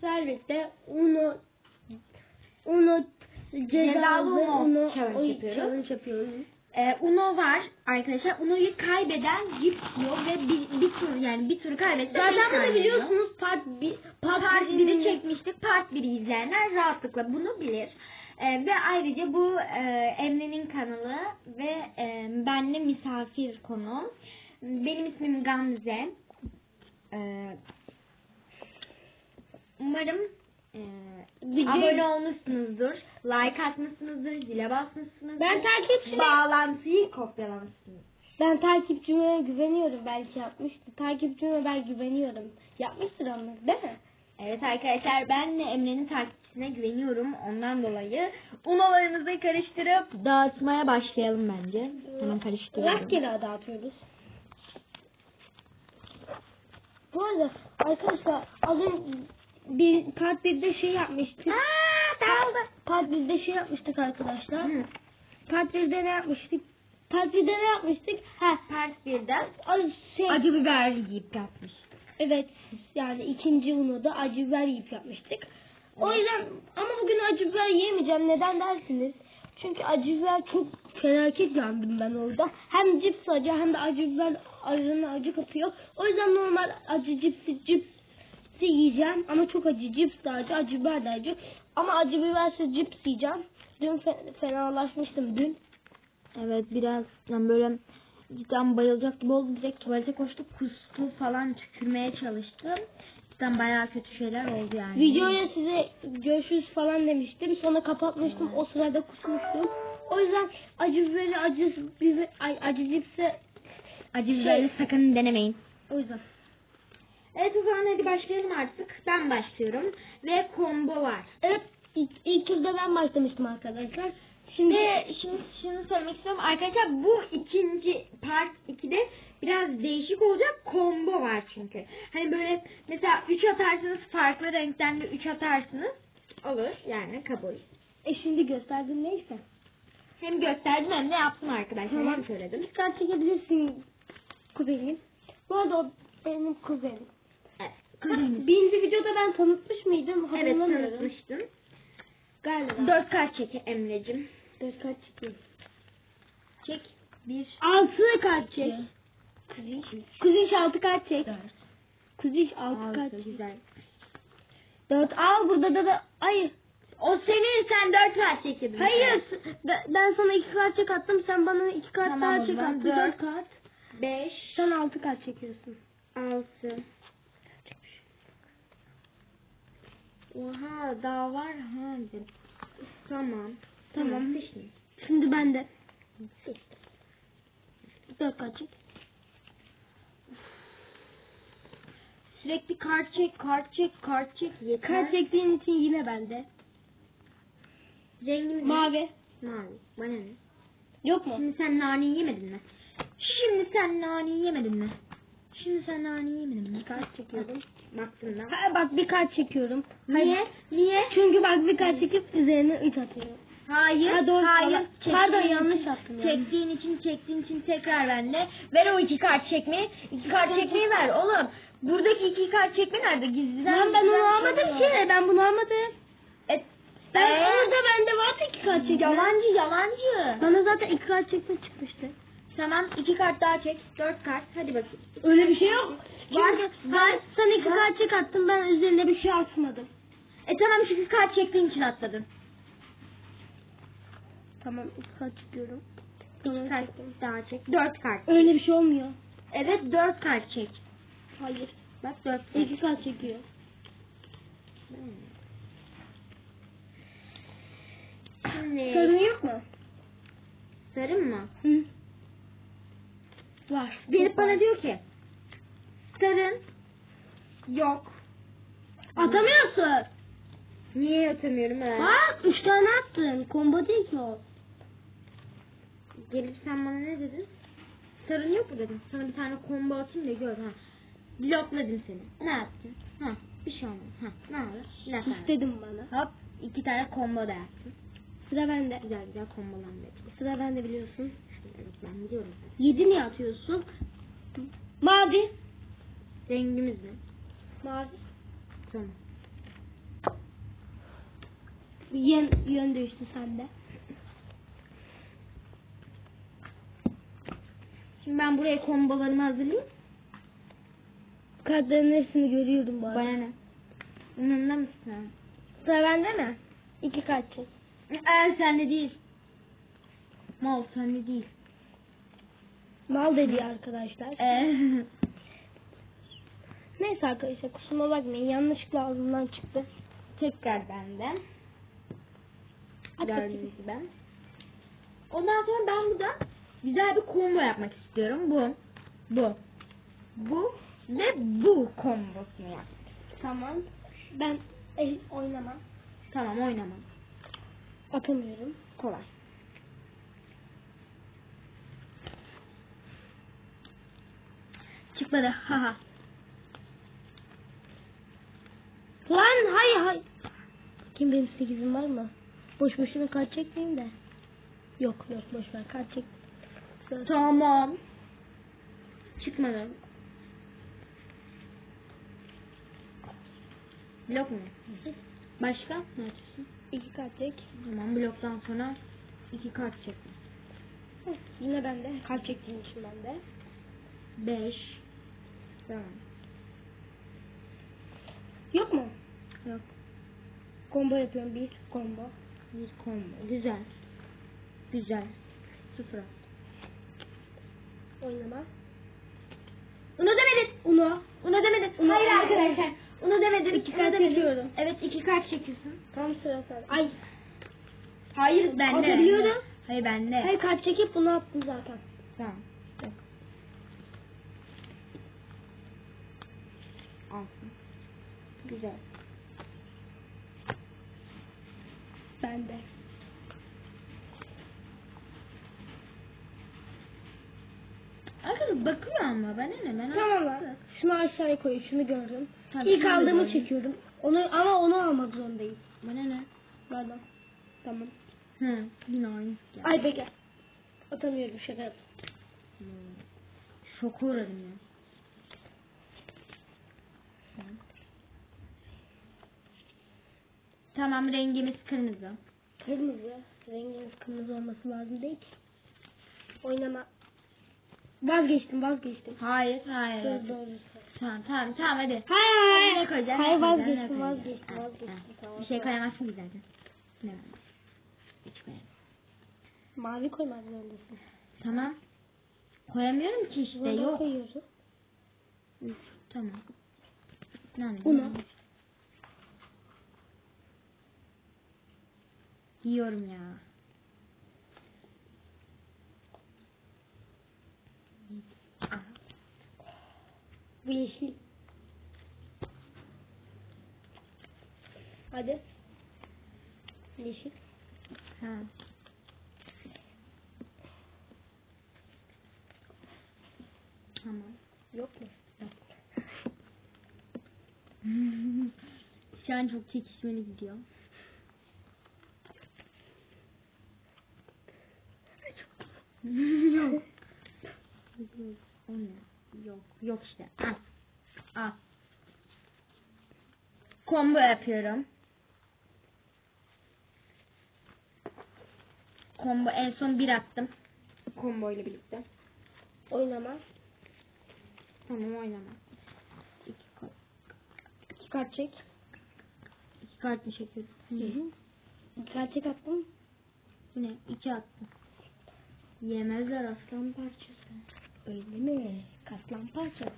Servette Uno Uno cezalı Uno challenge yapıyoruz. yapıyoruz. Ee, Uno var arkadaşlar. Uno'yu kaybeden cips yiyor ve bir, bir tur yani bir tur kaybetse beş Zaten bunu biliyorsunuz part 1 Part 1'i çekmiştik. Part 1'i izleyenler rahatlıkla bunu bilir. Ee, ve ayrıca bu e, Emre'nin kanalı ve e, benle misafir konu. Benim ismim Gamze. Ee, umarım e, Video- abone olmuşsunuzdur. Like atmışsınızdır. Zile basmışsınızdır. Ben takipçine Bağlantıyı kopyalamışsınız. ben takipçime güveniyorum belki yapmıştır. Takipçime ben güveniyorum. Yapmıştır onu değil mi? Evet arkadaşlar ben de Emre'nin takipçisine güveniyorum. Ondan dolayı unolarımızı karıştırıp dağıtmaya başlayalım bence. Hemen karıştırıyorum. Rastgele dağıtıyoruz. Bu arada arkadaşlar az önce bir part 1'de şey yapmıştık. Aa, dağıldı. Part 1'de şey yapmıştık arkadaşlar. Hı. Part 1'de ne yapmıştık? Part 1'de ne yapmıştık? Ha, Part 1'den az şey, acı biber yiyip yapmış. evet yani ikinci Uno'da acı biber yiyip yapmıştık. O yüzden ama bugün acı biber yiyemeyeceğim. Neden dersiniz? Çünkü acı biber çok felaket yandım ben orada. Hem cips acı hem de acı biber ağzına acı kapıyor. O yüzden normal acı cipsi cipsi yiyeceğim. Ama çok acı cips de acı, acı biber de acı. Ama acı bibersiz cips yiyeceğim. Dün fe- fenalaşmıştım dün. Evet biraz yani böyle cidden bayılacak gibi oldu. Direkt tuvalete koştu. Kustu falan tükürmeye çalıştım. Cidden bayağı kötü şeyler oldu yani. Videoya size görüşürüz falan demiştim. Sonra kapatmıştım. O sırada kusmuştum. O yüzden acı biberi, acı biber, acı cipsi acı biberli sakın denemeyin. o yüzden. Evet o zaman hadi başlayalım artık. Ben başlıyorum. Ve combo var. Evet ilk, ilk turda ben başlamıştım arkadaşlar. Şimdi Ve şimdi şunu söylemek istiyorum. Arkadaşlar bu ikinci part 2'de biraz değişik olacak. Combo var çünkü. Hani böyle mesela 3 atarsınız farklı renkten de 3 atarsınız. Olur yani kabul. e şimdi gösterdim neyse. Hem gösterdim hem de yaptım arkadaşlar. Tamam. Hem söyledim. Dikkat çekebilirsin kuzenim. Bu arada o benim kuzenim. Birinci videoda ben tanıtmış mıydım? Evet Hatırlamıyorum. tanıtmıştım. Galiba. 4 kart çek Emre'cim. Dört kaç çıkıyor? Çek. 1 Altı kaç çek? Kuziş. Kuziş altı kaç çek? 4. Kuziş altı kaç? Güzel. Dört al burada da da hayır. O senin sen 4 kart çekebilirsin. Hayır ben- sana iki kart çek attım sen bana iki kart Tamam, daha çek attın dört. dört kart. 5 Sen altı kart çekiyorsun. 6 Oha daha var ha. Tamam. Tamam. Seçtim. Şimdi ben de Seçtim. dört kart çek. Sürekli kart çek, kart çek, kart çek. Yeter. Kart çektiğin için yine bende. Rengim ne? Mavi. Mavi. Bana ne? Yok mu? Şimdi sen naneyi yemedin mi? Şimdi sen naneyi yemedin mi? Şimdi sen naneyi yemedin mi? Kart çekiyorum. Da. Ha, bak bir kart çekiyorum. Niye? Niye? Çünkü bak bir kart çekip üzerine üç atıyorum. Hayır. Ha, doğru, hayır. pardon. Çektiğin Pardon, yanlış yaptım yani. Çektiğin için, çektiğin için tekrar bende. Ver o iki kart çekmeyi. İki kart çekmeyi ver oğlum. Buradaki iki kart çekme nerede? Gizliden. Lan ben onu almadım şey ki. Ben bunu almadım. E, Ben Ee? orada bende vardı iki kart çekme. Yalancı yalancı. Bana zaten iki kart çekme çıkmıştı. Tamam iki kart daha çek. Dört kart. Hadi bakayım. Öyle bir şey yok. Var, var. ben sana iki kart çek attım ben üzerine bir şey atmadım. E tamam çünkü kart çektiğin için atladın. Tamam iki kart çekiyorum. İki kart daha çek. Dört kart. Öyle bir şey olmuyor. Evet dört kart çek. Hayır. Bak dört kart. İki kart çekiyor. Şimdi Sorun yok mu? sarın mı? Hı. Var. Gelip bana diyor ki sarın yok. Atamıyorsun. Niye atamıyorum ha? Bak üç tane attın. Combo değil ki o. Gelip sen bana ne dedin? Sarın yok mu dedim. Sana bir tane combo atayım da gör ha. Blokladım seni. Ne yaptın? Ha bir şey olmaz. Ha ne olur? Ne. İstedim bana. Hop iki tane combo da yaptın. Sıra bende. Güzel güzel yaptın. Sıra bende biliyorsun. Ben biliyorum. Yedi niye atıyorsun? Mavi. Rengimiz ne? Mavi. Tamam. Yön, yön değişti sende. Şimdi ben buraya kombolarımı hazırlayayım. Kartların hepsini görüyordum bu arada. Bana ne? Umurumda mısın? Sıra bende mi? İki kart çek. Eğer sende değil. Mal sende değil. Mal dedi arkadaşlar. Ee, Neyse arkadaşlar kusuruma bakmayın. Yanlışlıkla ağzımdan çıktı. tekrar benden. Gördüğünüz gibi. Ondan sonra ben burada güzel bir combo yapmak istiyorum. Bu, bu, bu ve bu kombosunu yap. Tamam. Ben el oynamam. Tamam oynamam. Atamıyorum. Kolay. Çıkmadı. Haha. Lan hayır hayır. Kim benim sekizim var mı? Boş boşuna kart çekmeyeyim de. Yok yok boş ver kart çek. Tamam. Çıkmadı. Blok mu? Başka? Ne açıyorsun? İki kart çek. Tamam bloktan sonra iki kart çektim. Heh, Yine bende. Kart çektiğim için bende. Beş. Tamam. Yok mu? Yok. Combo yapıyorum. Bir combo. Bir combo. Güzel. Güzel. Sıfır. Oynama. Uno demedin. Uno. Uno demedin. Uno. Hayır arkadaşlar. Uno demedin. İki kart çekiyorum. Evet iki kart çekiyorsun. Tam sıra sende. Ay. Hayır bende. Atabiliyorum. Hayır bende. Hayır kart çekip bunu attım zaten. Tamam. Yok. Alsın. Güzel. Bende. Arkadaşlar bakıyor ama ben ne ben Tamam lan. Şunu aşağıya koy. Şunu gördüm. Tabii, İlk da aldığımı gördüm. çekiyorum. Onu ama onu almak zorundayım. Bana ne? Bana. Tamam. Hı. Yine aynı. Ay bekle. Atamıyorum şaka yaptım. Hmm. Şoka uğradım ya. Tamam rengimiz kırmızı. Kırmızı. Rengimiz kırmızı olması lazım değil ki. Oynama. Vazgeçtim vazgeçtim. Hayır, hayır. Doğru doğru. Tamam, tamam, tamam hadi. Hayır Ne koyacaksın? Hayır ne koyacaksın, vazgeçtim koyacaksın? vazgeçtim vazgeçtim. ha. Tamam, Bir şey koyamazsın ki zaten. Ne var? Hiç koyamam. Mavi koymak zorundasın. Tamam. Koyamıyorum ki işte Bunu yok. koyuyorsun. Üf, tamam. Ne? Bunu. Yiyorum ya. Bu yeşil. Hadi. Yeşil. Ha. Tamam. Yok mu? Yok. Şu an çok çekişmeli gidiyor. yok. O ne? Yok. Yok işte. Al. Al. Combo yapıyorum. Combo en son bir attım. Combo ile birlikte. Oynama. Tamam oynama. İki kart. İki kart çek. İki kart mı çekiyorum? Hı hı. İki kart çek attım. Ne? İki attım. Yemezler aslan parçası. Öyle mi? Kaslan parçası.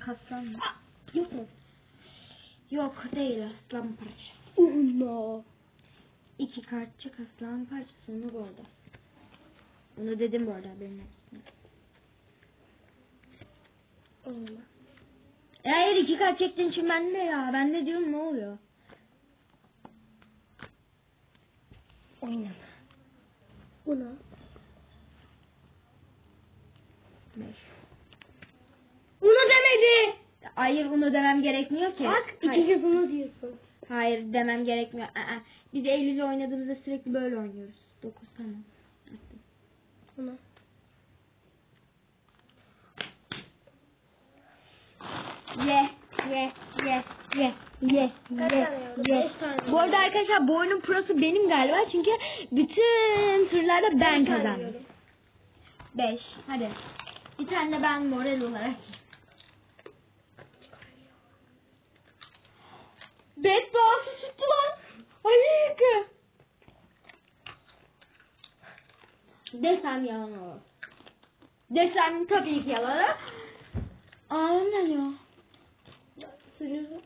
Kaslan mı? Yok mu? Yok değil aslan parçası. Uno. İki kartçık aslan parçası onu bu arada. Onu dedim bu arada benim. Oynama. E hayır iki kart çektiğin için ben de ya. Ben de diyorum ne oluyor? Oynama. Uno. Beş. Uno demedi. Hayır onu demem gerekmiyor ki. Bak Hayır. iki kez uno diyorsun. Hayır demem gerekmiyor. Aa, biz Eylül'le oynadığımızda sürekli böyle oynuyoruz. Dokuz tamam. Attım. Uno. Ye. Ye, ye, ye, ye, ye, ye. Bu arada arkadaşlar bu oyunun prosu benim galiba çünkü bütün turlarda ben kazandım. Beş. Hadi. Bir tane de ben moral olarak. Bedduası çıktı lan. Ay yıkı. Desem yalan olur. Desem tabii ki yalan. Ne ya? Suyunuzu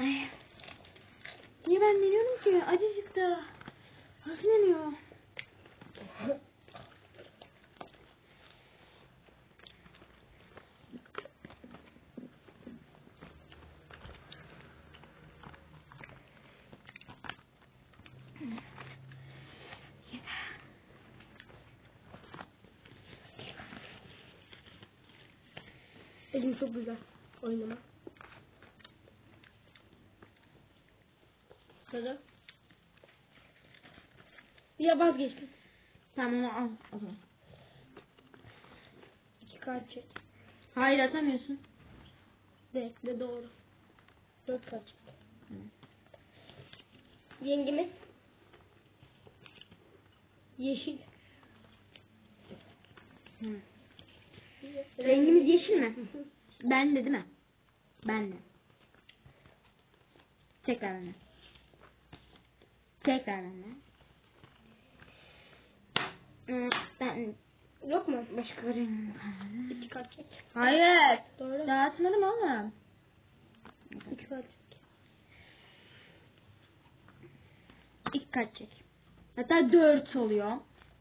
Ay. Niye ben deniyorum ki? Acı çıktı. Nasıl deniyor? Elim çok güzel oynama. Sıra. Ya vazgeçtim. Tamam al o zaman. İki kart çek. Hayır atamıyorsun. Bekle doğru. Dört kart çek. Yengemiz. Yeşil. Rengimiz yeşil mi? Ben de değil mi? Ben de. Tekrar de. Tekrar de. Hmm, Ben Yok mu? başka renk İki kart çek. Hayır. Doğru. Dağıtmadım oğlum. İki kart çek. İlk kaç çek. Hatta dört oluyor.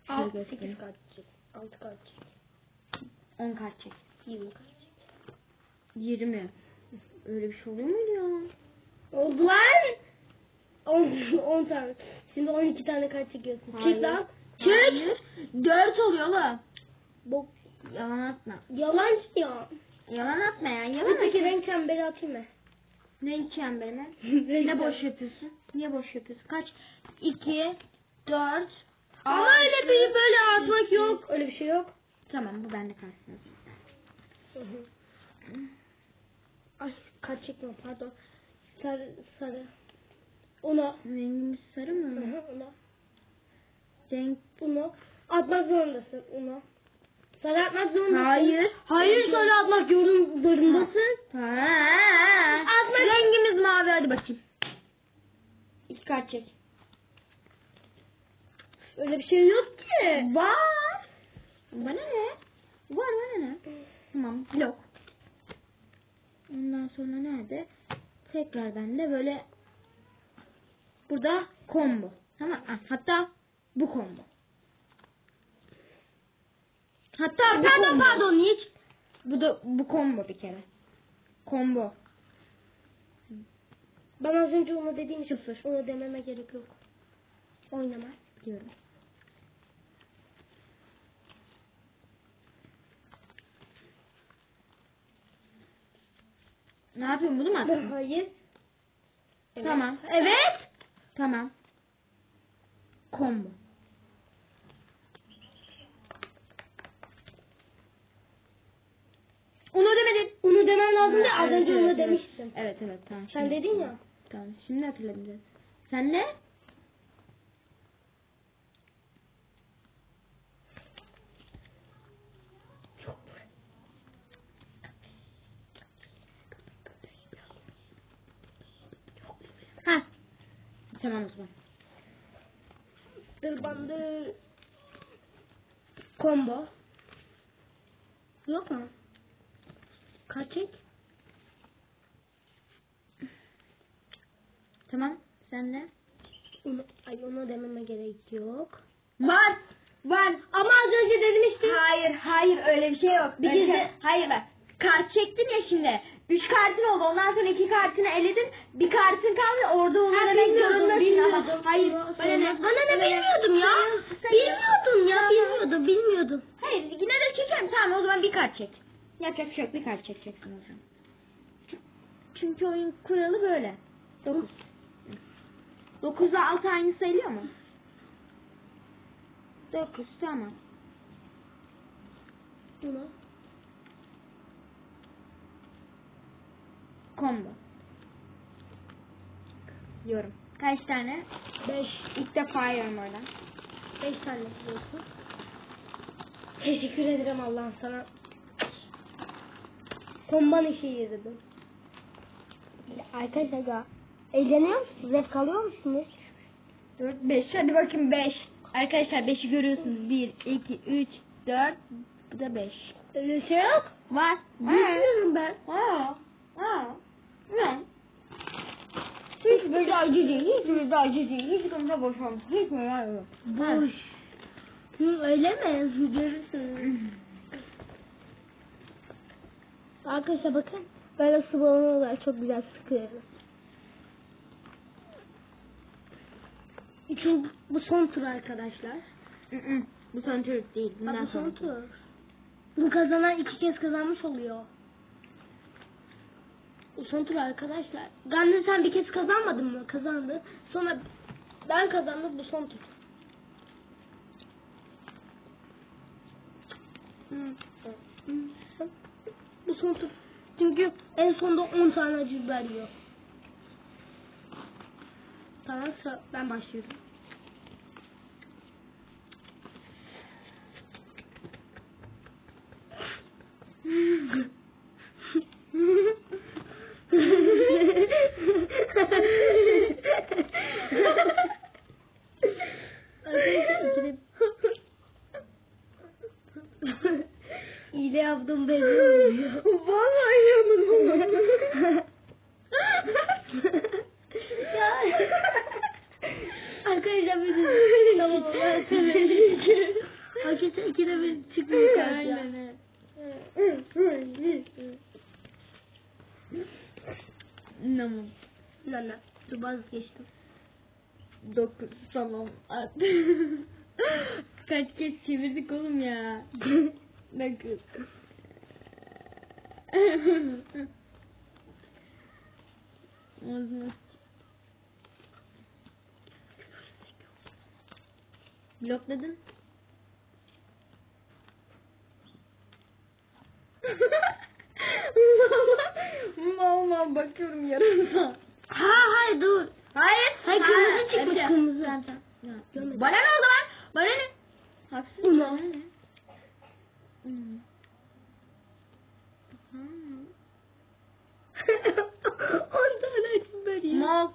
Şöyle Alt, sekiz kart çek. Altı kart çek. On kaç çek. Yirmi kart çek. Yirmi. Öyle bir şey oluyor muydu ya? Oldu lan. On, on tane. Şimdi on iki tane kart çekiyorsun. Çek lan. Hayır. Dört oluyor oğlum. Bok. Yalan atma. Yalancı ya. Yalan atma ya. Yalan atma. renk çemberi atayım mı? Renk Ne boş yapıyorsun? Niye boş yapıyorsun? Kaç? İki, dört, Ama altı, öyle bir böyle atmak yok. Öyle bir şey yok. Tamam bu bende kalsın. Ay kart çekme pardon. Sarı sarı. Ona. Rengimiz sarı Hı mı? hı, Ona. Renk. Bunu atmak zorundasın. Onu. Sarı atmak zorundasın. Hayır. Hayır sarı atmak yorum- zorundasın. Ha. Atma. Rengimiz mavi hadi bakayım. İki kart çek. Öyle bir şey yok ki. Var. Bana ne? Var bana ne? Tamam blok. Ondan sonra nerede? Tekrar bende böyle burada combo. Tamam. Hatta bu combo. Hatta bu Pardon combo. pardon hiç. Bu da bu combo bir kere. Combo. Ben az önce onu dediğim sıfır. Onu dememe gerek yok. Oynama. Diyorum. Ne yapıyorsun bunu mu attın? Hayır. Evet. Tamam. Evet. Tamam. Combo. Onu demedin. Onu demen lazım da az önce onu evet. demiştin. Evet evet tamam. Sen şimdi dedin ya. Tamam şimdi hatırladım. Sen ne? Ha. Tamam o zaman. Dır bandı. Combo. Yok mu? Kaç çek? Tamam. Sen? Onu, ay onu dememe gerek yok. Var. Var. Ama az önce demiştin. Hayır, hayır öyle bir şey yok. Bir Öyle kez şey- de- hayır bak. Kart çektin ya şimdi. Üç kartın oldu. Ondan sonra iki kartını eledin. Bir kartın kaldı. Orada onu demek zorundasın ama. Hayır. Bana ne? Bilmiyordum ya. Bilmiyordum ya bilmiyordum bilmiyordum. Hayır yine de çekerim. Tamam o zaman bir kart çek. Yapacak bir şey yok. Bir kart çekeceksin o zaman. Çünkü oyun kuralı böyle. Dokuz. Dokuzla altı aynı sayılıyor mu? Dokuz tamam. Bunu. Combo. Yorum. Kaç tane? 5 İlk defa yiyorum oradan. 5 tane biliyorsun. Teşekkür ederim Allah'ım sana. Komban işi yedim. Arkadaşlar eğleniyor musunuz? Zevk alıyor musunuz? 4, 5. Hadi bakayım 5. Arkadaşlar 5'i görüyorsunuz. 1, 2, 3, 4. Bu da 5. Öyle şey yok. Var. Bilmiyorum ben. Aa. Aa. Ne? Hiç böyle acı değil. Hiç böyle acı değil. Hiç konuda boşalmış. Hiç mi var yok. Boş. Hı, öyle mi? Görürsün. Arkadaşlar bakın. Böyle su balonu olarak çok güzel sıkıyoruz. Çünkü bu son tur arkadaşlar. Bu son Türk değil. Bak Bundan bu son tur. Bu kazanan iki kez kazanmış oluyor. Son tur arkadaşlar. Gamze sen bir kez kazanmadın mı? Kazandı. Sonra ben kazandım bu son tur. Bu son tur. Çünkü en sonunda 10 tane acı biber yiyor. Tamam ben başlıyorum. Arkadaşlar ikide İyile yaptım belli oluyor. Vallahi yandım. ya. Arkadaşlar bir de tamam Arkadaşlar ikide bir çıkmıyor kart ya. Namam. Nana. Dur vazgeçtim. Dokuz tamam. Kaç kez çevirdik oğlum ya. Dokuz. Ağzına Blokladın. Valla bakıyorum yarım saat. ha hayır dur. Hayır. Hayır, kırmızı çıkmış, kırmızı. Bana ne oldu lan? Bana ne? Haksız ne? Hmm. 10 tane biber yiyor. Mol.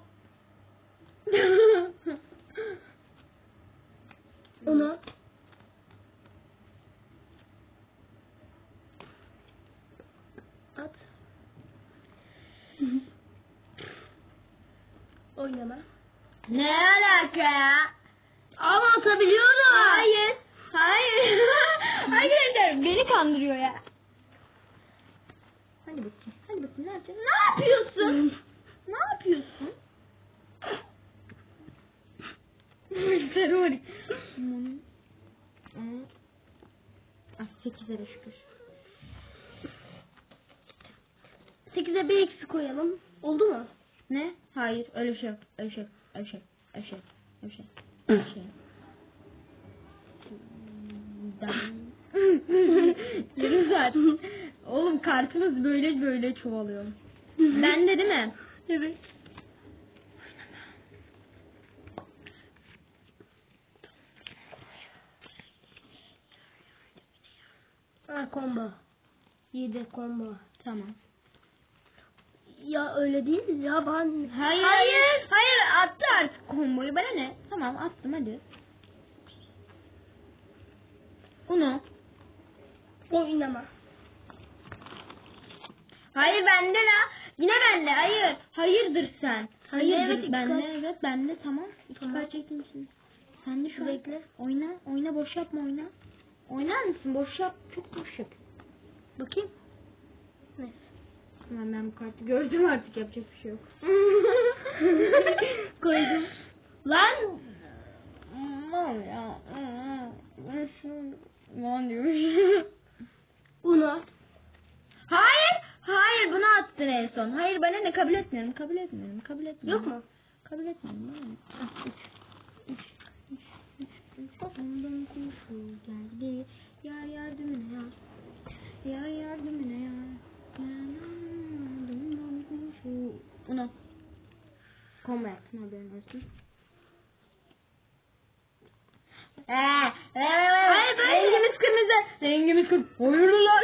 Ona. At. Oynama. ne alaka ya? Ama atabiliyorum. Hayır. Hayır. Arkadaşlar beni kandırıyor ya. Hadi bakayım. Hadi bakayım ne yapacaksın? Ne yapıyorsun? ne yapıyorsun? Terör. Ah 8'e şükür. 8'e bir eksi koyalım. Oldu mu? Ne? Hayır öyle bir şey yok. Öyle bir şey yok. Öyle bir şey yok. Öyle bir şey yok. Öyle bir şey yok. Öyle bir şey yok. Ben... Saat. Oğlum kartınız böyle böyle çoğalıyor. Bende değil mi? Evet. Ha combo. 7 combo. Tamam. Ya öyle değil mi ya ben... Hayır. Hayır. Hayır attı artık komboyu. Bana ne? Tamam attım hadi. Uno. Oynama. Hayır bende la. Yine bende. Hayır. Hayırdır sen. Hayırdır, Evet bende. Evet bende tamam. İki Tamam. kart çektim şimdi. Sen de şu. Bekle. Oyna. Oyna boş yapma oyna. Oynar mısın? Boş yap. Çok boş yap. Bakayım. Neyse. Tamam ben bu kartı gördüm artık yapacak bir şey yok. Koydum. Lan. Aman ya. Lan diyorum. Uno. Hayır. Hayır bunu attın en son. Hayır bana ne kabul etmiyorum. Kabul etmiyorum. Kabul etmiyorum. Yok mu? Kabul etmiyorum. ne? Ondan kuşu geldi. Yar yardımına ya. Yar yardımına ya. Yardımdan kuş Combo yaptım haberin olsun. Eee, Hayır, böyle. Rengimiz kırmızı. Rengimiz kırmızı. Hayırlı lan.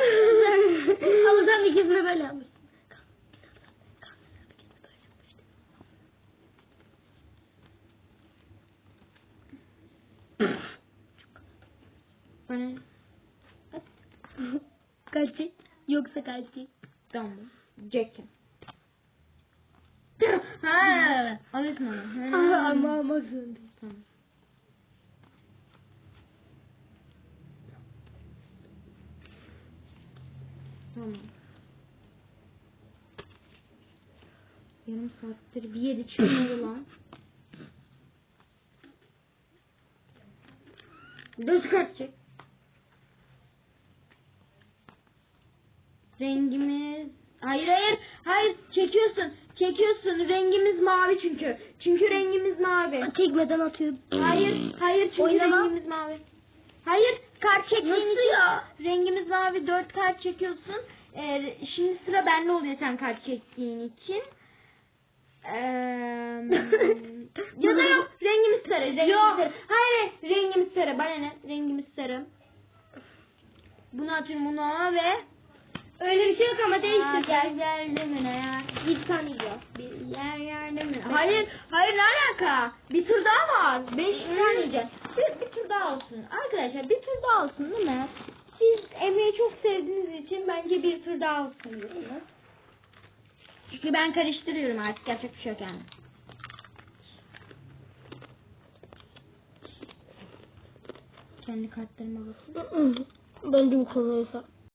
Ama sen ikisini böyle yapmıştın. Bana Kaçı? Yoksa kaçı? tamam. Jack'im. ha, alıyorsun onu. Ama Ama zorundayım. Tamam. Yarım saattir bir yedi çıkmadı lan. Göz kaçacak. Rengimiz... Hayır hayır. Hayır çekiyorsun. Çekiyorsun. Rengimiz mavi çünkü. Çünkü rengimiz mavi. Çekmeden atıyorum. Hayır, hayır çünkü Oynama. rengimiz mavi. Hayır, kart çektiğin Nasıl için ya? rengimiz mavi, dört kart çekiyorsun. Ee, şimdi sıra bende oluyor sen kart çektiğin için. Ee, ya da yok, rengimiz sarı, rengimiz Yok. sarı. Hayır, rengimiz sarı, bana ne? Rengimiz sarı. Bunu atıyorum bunu ve Öyle bir şey yok ama Aa, değiştir. gel gel demine ya. Bir tane yok. Bir yer yer demine. Hayır, hayır ne alaka? Bir tur daha var. Beş tane yiyeceğiz. Bir, bir tur daha olsun. Arkadaşlar bir tur daha olsun değil mi? Siz Emre'yi çok sevdiğiniz için bence bir tur daha olsun diyorsunuz. Çünkü ben karıştırıyorum artık yapacak bir şey yok yani. Kendi kartlarıma bakayım. Bence bu hesap.